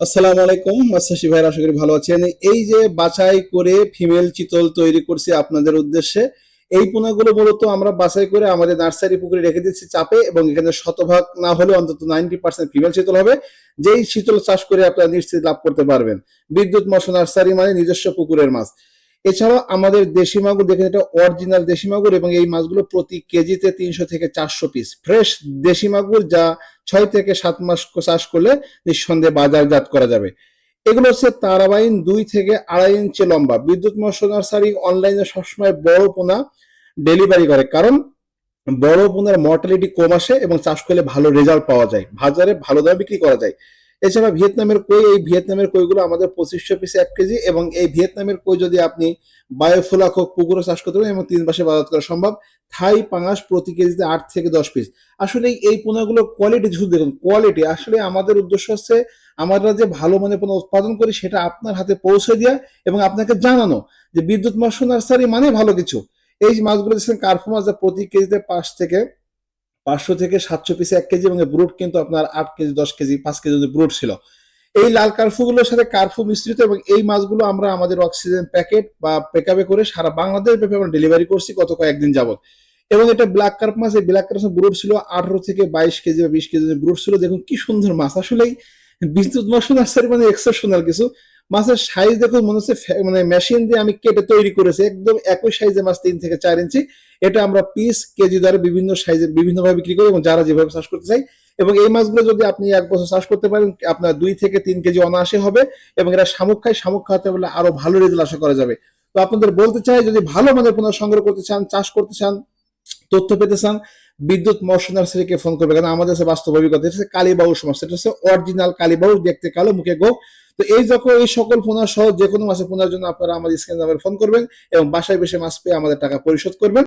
আসসালামু আলাইকুম মাসাশি ভাইয়ের, আশা করি ভালো আছেন। এই যে বাছাই করে ফিমেল চিতল তৈরি করছি আপনাদের উদ্দেশ্যে, এই পোনাগুলো মূলত আমরা বাছাই করে আমাদের নার্সারি পুকুরে রেখে দিচ্ছি চাপে এবং এখানে শতভাগ না হলে অন্তত নাইনটি পার্সেন্ট ফিমেল শীতল হবে। যেই শীতল চাষ করে আপনারা নিশ্চিত লাভ করতে পারবেন। বিদ্যুৎ মৎস্য নার্সারি মানে নিজস্ব পুকুরের মাছ। এছাড়াও আমাদের দেশি মাগুর, দেখেন এটা অরিজিনাল দেশি মাগুর এবং এই মাছগুলো প্রতি কেজিতে তিনশো থেকে চারশো পিস ফ্রেশ দেশি মাগুর যা ছয় থেকে সাত মাস চাষ করলে নিঃসন্দেহে বাজারজাত করা যাবে। এগুলো হচ্ছে তারাবাইন দুই থেকে আড়াই ইঞ্চি লম্বা। বিদ্যুৎ মৎস্য নার্সারি অনলাইনে সবসময় বড় পোনা ডেলিভারি করে। কারণ বড় পোনার মর্টালিটি কম আসে এবং চাষ করলে ভালো রেজাল্ট পাওয়া যায়। বাজারে ভালো দামে বিক্রি করা যায়। এছাড়া ভিয়েতনামের কই, এই ভিয়েতনামের কইগুলো আমাদের পঁচিশশো পিস এক কেজি এবং এই ভিয়েতনামের কই যদি আপনি বায়োফুলাক হোক, পুকুরে চাষ করতে পারেন এবং তিন মাসে বাজার করা সম্ভব, থাই পাঙাশ প্রতি কেজিতে আট থেকে দশ পিস আসলে এই পোনাগুলোর কোয়ালিটি শুধু দেখুন কোয়ালিটি আসলে আমাদের উদ্দেশ্য হচ্ছে আমরা যে ভালো মানে পোনা উৎপাদন করি সেটা আপনার হাতে পৌঁছে দেওয়া এবং আপনাকে জানানো যে বিদ্যুৎ মৎস্য নার্সারি মানে ভালো কিছু। এই মাছগুলো দেখছেন, কার্ফু মাছ প্রতি কেজিতে পাঁচ থেকে পাঁচশো থেকে সাতশো পিস এক কেজি এবং ব্রুট কিন্তু আপনার আট কেজি, দশ কেজি, পাঁচ কেজি ব্রুট ছিল। এই লাল কার্ফুগুলোর সাথে কার্ফু মিশ্রিত এবং এই মাছগুলো আমরা আমাদের অক্সিজেন প্যাকেট বা পেকআপে করে সারা বাংলাদেশ ব্যাপী আমরা ডেলিভারি করছি গত কয়েকদিন যাবত এবং এটা ব্ল্যাক কার্প মাছ, এই ব্ল্যাক কার্প ব্রুট ছিল আঠারো থেকে বাইশ কেজি বা বিশ কেজি ব্রুট ছিল। দেখুন কি সুন্দর মাছ। আসলেই বিদ্যুৎ মশন নার্সারি মানে এক্সেপশনাল কিছু। মাছের সাইজ দেখুন, মনে হচ্ছে মানে মেশিন দিয়ে আমি কেটে তৈরি করেছি, একদম একই সাইজের মাছ তিন থেকে চার ইঞ্চি। এটা আমরা পিস কেজি দরে বিভিন্ন সাইজে বিভিন্নভাবে বিক্রি করি এবং যারা যেভাবে চাষ করতে চাই এবং এই মাছগুলো যদি আপনি এক বছর চাষ করতে পারেন, আপনার দুই থেকে তিন কেজি অনায়াসে হবে এবং এটা শামুক খায়, শামুক খাওয়াতে পারলে আরও ভালো রেজাল্ট আশা করা যাবে। তো আপনাদের বলতে চাই, যদি ভালো মানের পুনঃ সংগ্রহ করতে চান, চাষ করতে চান, তথ্য পেতে চান, বিদ্যুৎ মৎস্য নার্সারিকে ফোন করবে কারণ আমাদের কাছে বাস্তব অভিজ্ঞতা কালীবাবু সমস্যা এটা হচ্ছে অরিজিনাল কালীবাবু দেখতে কালো, মুখে গো তো এই যখন এই সকল পোনা সহ যে কোনো মাছের পোনার জন্য আপনারা আমাদের স্ক্রিন নাম্বার ফোন করবেন এবং বাসায় বসে মাস পেয়ে আমাদের টাকা পরিশোধ করবেন।